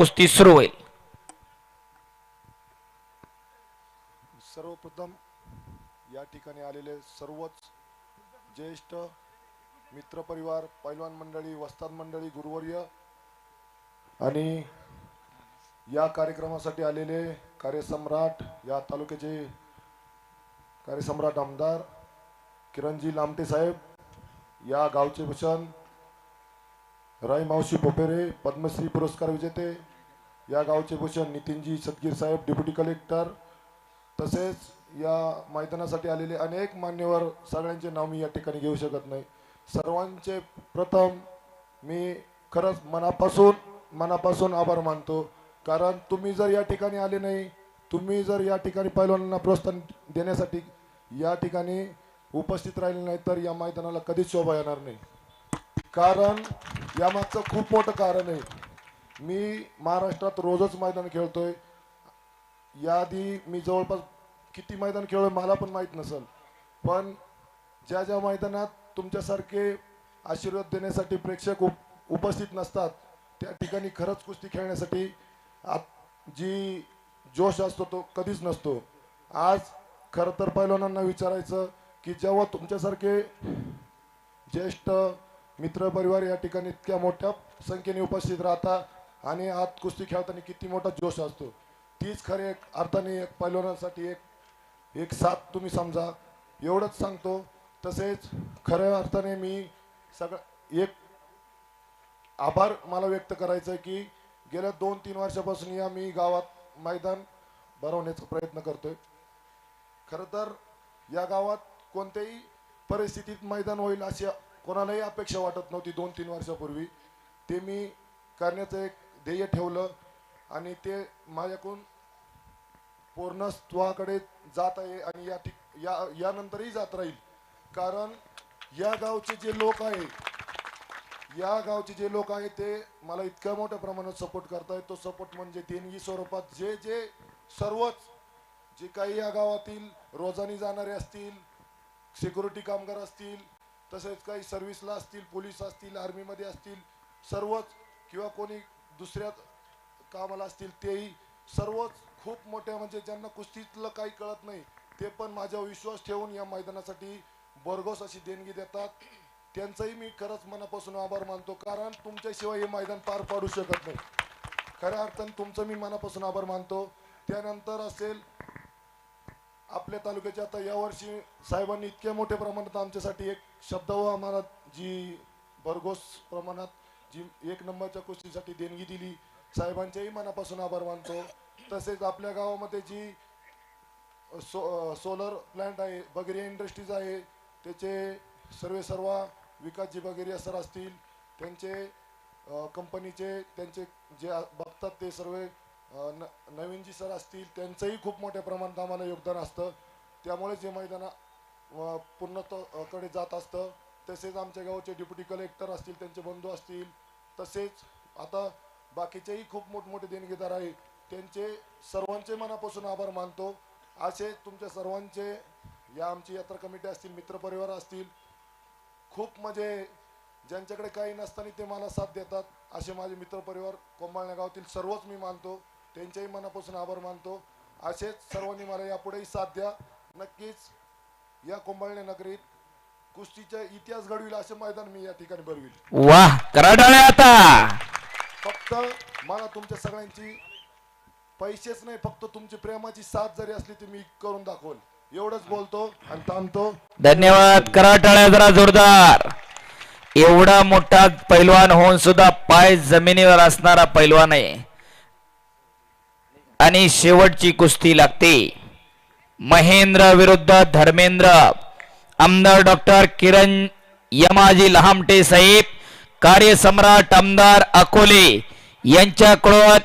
कुस्ती सुरू होईल. सर्वप्रथम या ठिकाणी आलेले सर्वच ज्येष्ठ मित्रपरिवार पैलवान मंडळी वस्ताद मंडळी गुरुवर्य आणि या कार्यक्रमासाठी आलेले कार्यसम्राट या तालुक्याचे कार्यसम्राट आमदार किरणजी लामटे साहेब या गावचे भूषण राई मावशी पोपेरे पद्मश्री पुरस्कार विजेते या गावचे भूषण नितीनजी सदगीर साहेब डेप्युटी कलेक्टर तसेच या मैदानासाठी आलेले अनेक मान्यवर सगळ्यांचे नाव मी या ठिकाणी घेऊ शकत नाही. सर्वांचे प्रथम मी खरंच मनापासून मनापासून आभार मानतो. कारण तुम्ही जर या ठिकाणी आले नाही तुम्ही जर या ठिकाणी पैलवानांना प्रोत्साहन देण्यासाठी या ठिकाणी उपस्थित राहिले नाही तर या मैदानाला कधीच शोभा येणार नाही. कारण यामागचं खूप मोठं कारण आहे. मी महाराष्ट्रात रोजच मैदान खेळतोय. याआधी मी जवळपास किती मैदान खेळलोय मला पण माहीत नसेल. पण ज्या ज्या मैदानात तुमच्यासारखे आशीर्वाद देण्यासाठी प्रेक्षक उप उपस्थित नसतात त्या ठिकाणी खरंच कुस्ती खेळण्यासाठी आत जी जोश असतो तो कधीच नसतो. आज खरं तर पैलवानांना विचारायचं की जेव्हा तुमच्यासारखे ज्येष्ठ मित्रपरिवार या ठिकाणी इतक्या मोठ्या संख्येने उपस्थित राहता आणि आत कुस्ती खेळताना किती मोठा जोश असतो. तीच खरे एक अर्थाने एक पैलवानासाठी एक एक साथ तुम्ही समजा. एवढंच सांगतो. तसेच खऱ्या अर्थाने मी सगळं एक आभार मला व्यक्त करायचं आहे की गेल्या दोन तीन वर्षापासून या मी गावात मैदान भरवण्याचा प्रयत्न करतोय. खरं तर या गावात कोणत्याही परिस्थितीत मैदान होईल अशी कोणालाही अपेक्षा वाटत नव्हती दोन तीन वर्षापूर्वी. ते मी करण्याचं एक ध्येय ठेवलं आणि ते माझ्याकडून पूर्णत्वाकडे जात आहे आणि या ठिक या यानंतरही जात राहील. कारण या गावचे जे लोक आहे या गावचे जे लोक आहे ते मला इतक्या मोठ्या प्रमाणात सपोर्ट करतायत. तो सपोर्ट म्हणजे देणगी स्वरूपात जे जे सर्वच जे काही या गावातील रोजानी जाणारे असतील सिक्युरिटी कामगार असतील तसेच काही सर्व्हिसला असतील पोलीस असतील आर्मीमध्ये असतील सर्वच किंवा कोणी दुसऱ्या कामाला असतील तेही सर्वच खूप मोठ्या म्हणजे ज्यांना कुस्तीतलं काही कळत नाही ते पण माझ्यावर विश्वास ठेवून या मैदानासाठी बरघोस अशी देणगी देतात. त्यांचंही मी खरंच मनापासून आभार मानतो कारण तुमच्याशिवाय हे मैदान पार पाडू शकत नाही. खऱ्या अर्थाने तुमचं मी मनापासून आभार मानतो. त्यानंतर असेल आपल्या तालुक्याच्या आता यावर्षी साहेबांनी इतक्या मोठ्या प्रमाणात आमच्यासाठी एक शब्द व आम्हाला जी भरघोस प्रमाणात जी एक नंबरच्या कुस्तीसाठी देणगी दिली. साहेबांच्याही मनापासून आभार मानतो. तसेच आपल्या गावामध्ये जी सो सोलर प्लांट आहे बगेरिया इंडस्ट्रीज आहे त्याचे सर्वे सर्व विकासजी बगेरिया सर असतील त्यांचे कंपनीचे त्यांचे जे बघतात ते सर्व न नवीनजी सर असतील त्यांचंही खूप मोठ्या प्रमाणात आम्हाला योगदान असतं. त्यामुळे जे मैदान पूर्णत्वाकडे कडे जात असतं. तसेच आमच्या गावचे डेप्युटी कलेक्टर असतील त्यांचे बंधू असतील तसेच आता बाकीचेही खूप मोठमोठे देणगीदार आहेत. त्यांचे सर्वांचे मनापासून आभार मानतो. असे तुमच्या सर्वांचे या आमची यात्रा कमिटी असतील मित्रपरिवार असतील खूप म्हणजे ज्यांच्याकडे काही नसताना ते मला साथ देतात. असे माझे मित्रपरिवार कोंबाळण्या गावातील सर्वच मी मानतो. त्यांच्याही मनापासून आभार मानतो. असेच सर्वांनी मला यापुढेही साथ द्या. नक्कीच या कोंबाळणे नगरीत कुस्तीचा इतिहास घडविल असे मैदान मी या ठिकाणी भरविल. वाह करा टाळ्या आता. फक्त मला तुमच्या सगळ्यांची पैसेच नाही फक्त तुमची प्रेमाची साथ जरी असली ती मी करून दाखवल. एवढंच बोलतो आणि थांबतो. धन्यवाद करा टाळ्या जरा जोरदार. एवढा मोठा पैलवान होऊन सुद्धा पाय जमिनीवर असणारा पैलवान आहे. आणि शेवटची कुस्ती लागते. महेंद्र विरुद्ध धर्मेंद्र. आमदार डॉक्टर किरण यमाजी लहामटे साहेब कार्यसम्राट आमदार अकोले यांच्याकडून